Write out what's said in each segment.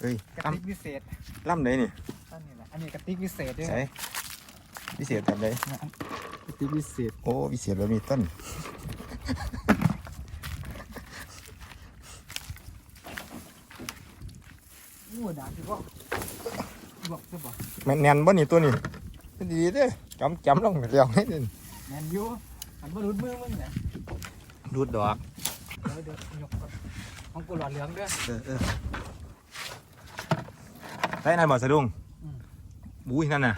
เฮ้ยกระล่ติกพิเศษำล่ำไหนนี่ต้นนี่แหละอันนี้กระติกพิเศษด้วยใช่พิเศษแบบไหนกระติกพิเศษโอ้พิเศษแบบมีต้นโอ้ด่าพี่บอกบอกจะบอกแม่นแน่นบ่นี่ตัวนี้ดีเด้อจำจำลงไปแล้วให้ดิแมนยูอันบ่รุดมือมึงเนี่ยดูดดอกเดี๋ยวเดี๋ยวยกก่อนของกูหลอดเหลืองด้วยเออเออ ได้นายหมอสะดุ้งอืมบุ้ยนั่นน่ะ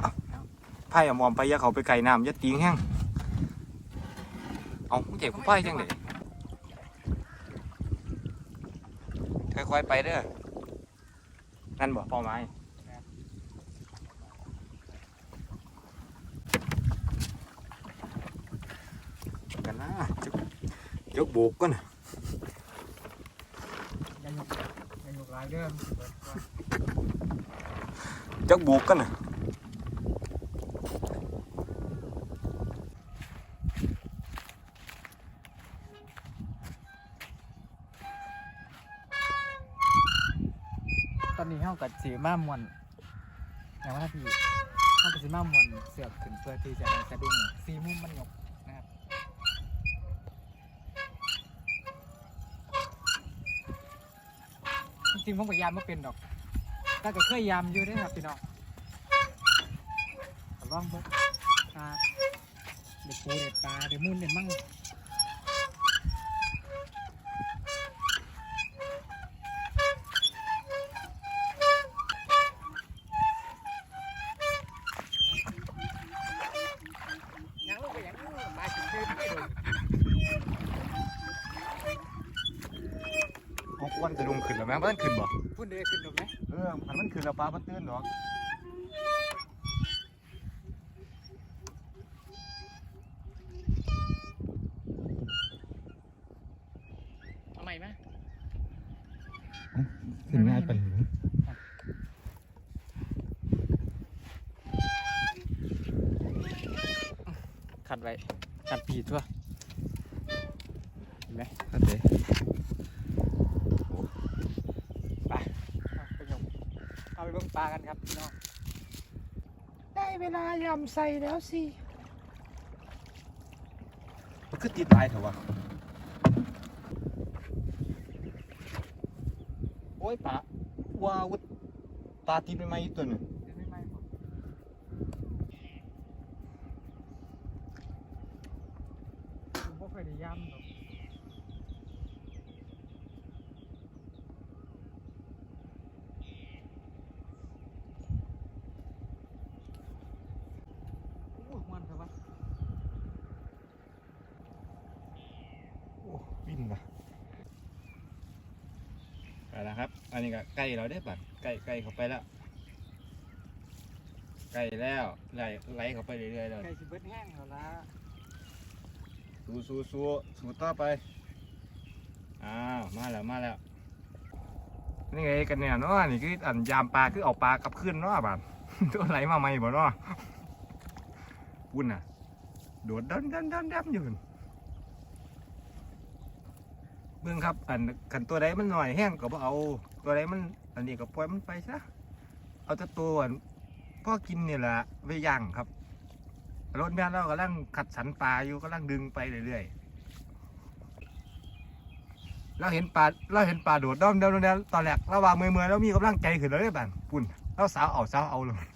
เอาไพ่เอามอมไปอยาเขาไปไก่น้ำอยาตีงแห้งเอาเจ็บกูไพ่จังเลยค่อยๆไปเด้อนั่นบอกเป้าหมายกันนะยกยกโบกก่อนยังยกยังยกหลายเด้อ จักบุกกันน่ะตอนนี้เฮากับสีมามวนอย่างว่าพี่เฮากับสีมามวนเสือกขึ้นเพื่อที่จะให้สะดุ้งสีมุมมันยก จริงผมก็ยามไม่เป็นดอกแต่ก็เคยยามอยู่ด้วยครับพี่น้องลองเบิ่งเด็กปูเด็กปลาเด็กมุนเด็กมั่ง ขึ้นแล้วแม่งมันขึ้นบ่พูดเดขึ้นถูกไหมเออมันมันขึ้นแล้วปลามันตื่นหรอกเอาใหม่ไหมขึ้นง่ายไปขัดไว้ขัดปีทั่วเห็นไหมเข้าใจไปเอาไปยกเอาไปเบิ่งปลากันครับพี่น้องได้เวลายำใส่แล้วสิมันคือตีตายเถอะวะโอ้ยปลาว้าวปลาตีนไปไหมอีกตัวหนึ่งเดี๋ยวไม่ไหม้หมดผมบ่เคยได้ย่ำหรอกโอ้ยมันเถอะวะ โอ้วิ่งละไปแล้วครับ อันนี้ก็ใกล้เราได้บัดใกล้ใกล้เข้าไปแล้วใกล้แล้วไหลไหลเข้าไปเรื่อยๆเลยไก่สิเบิดแห้งแล้วล่ะสู้สู้สู้สู้ต่อไปอ้าวมาแล้วมาแล้วนี่ไงกันเนี่ยเนาะนี่คืออันยามปลาคือเอาปลากลับขึ้นเนาะบาดตัวไหลมาใหม่บ่เนาะพุ่นน่ะโดดดันดันดันดันอยู่นั่น เบิ่งครับอันขันตัวใดมันหน่อยแห้งก็บ่เอาตัวใดมัน อันนี้ก็ปล่อยมันไปซะเอาแต่ตัวอันพ่อกินนี่แหละไว้ย่างครับรถแม่เรากำลังขัดสันปลาอยู่กำลังดึงไปเรื่อยๆเราเห็นปลาเราเห็นปลาโดดด้อมเด้อมเด้อตอนแรกเราวางมือมือแล้วมีกำลังใจขึ้นแล้วเลยบันปุ่นเราสาวเอาสาวเอาเลย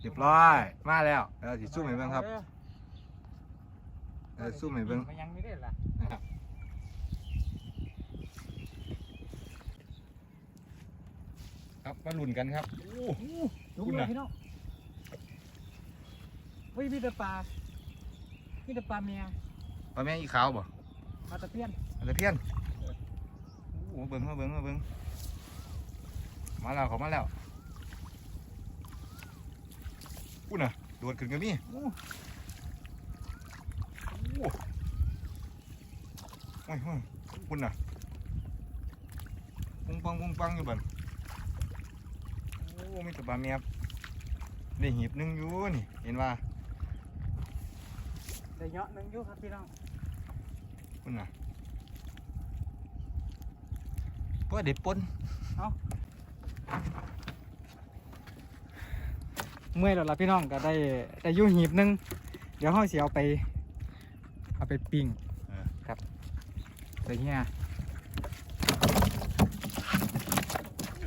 เรียบร้อยมาแล้วเราสิสู้เหมือนเบิ่งครับ ออสู้เหมือนเบิ่งมันยังไม่ได้ล่ะครับมาลุ้นกันครับโอ้ดูคุณเลน่ะยพี่น้องเฮ้ยมีแต่ปลามีแต่ปลาเมียปลาแม่อีขาวบ่ปลาตะเพียนอันตะเพียนโอ้เบิ่งมาเบิ่งมาเบิ่งมาแล้วเขามาแล้วปุ่นน่ะโดดขึ้นกันนี่ โอ้โอ้โอ้ยโอ้ยปุ่นน่ะปุ้งปังปุ้งปังอยู่บันโอ้มีแต่ปลาเมียบได้หีบหนึงอยู่นี่เห็นว่าได้เยอะหนึงอยู่ครับพี่น้องปุ่นน่ะว่าเด็ดปนเมื่อยแล้วล่ะพี่น้องก็ได้ได้อยู่หีบหนึงเดี๋ยวเฮาสิเอาไปเอา ไปปิ้งครับใส่เงี้ย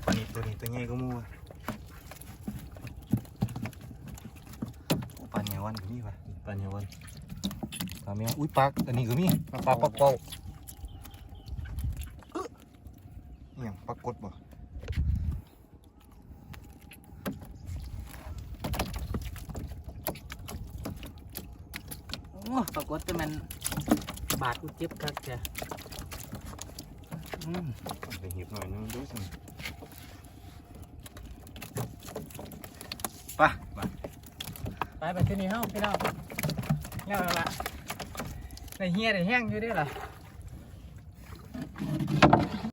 ปลานี้ตัวนี้ตัวใหญ่ก็มูอะโอ้ปลาเหนียววันก็มีปะปลาเหนียววันปลาเมียอุ้ยปลาอันนี้ก็มีปลาปลาเป้าอึ๊ะอหย่างปลากดบ่ โอ้ปรากฏแต่มันบาดกูเจ็บคักจ้ะอืมไปหีบหน่อยนึงดูสิไปมาไปไปที่นี่เฮ้าพี่น้องแล้วแล้วล่ะในเฮียในแห้งอยู่เด้วยล่ะ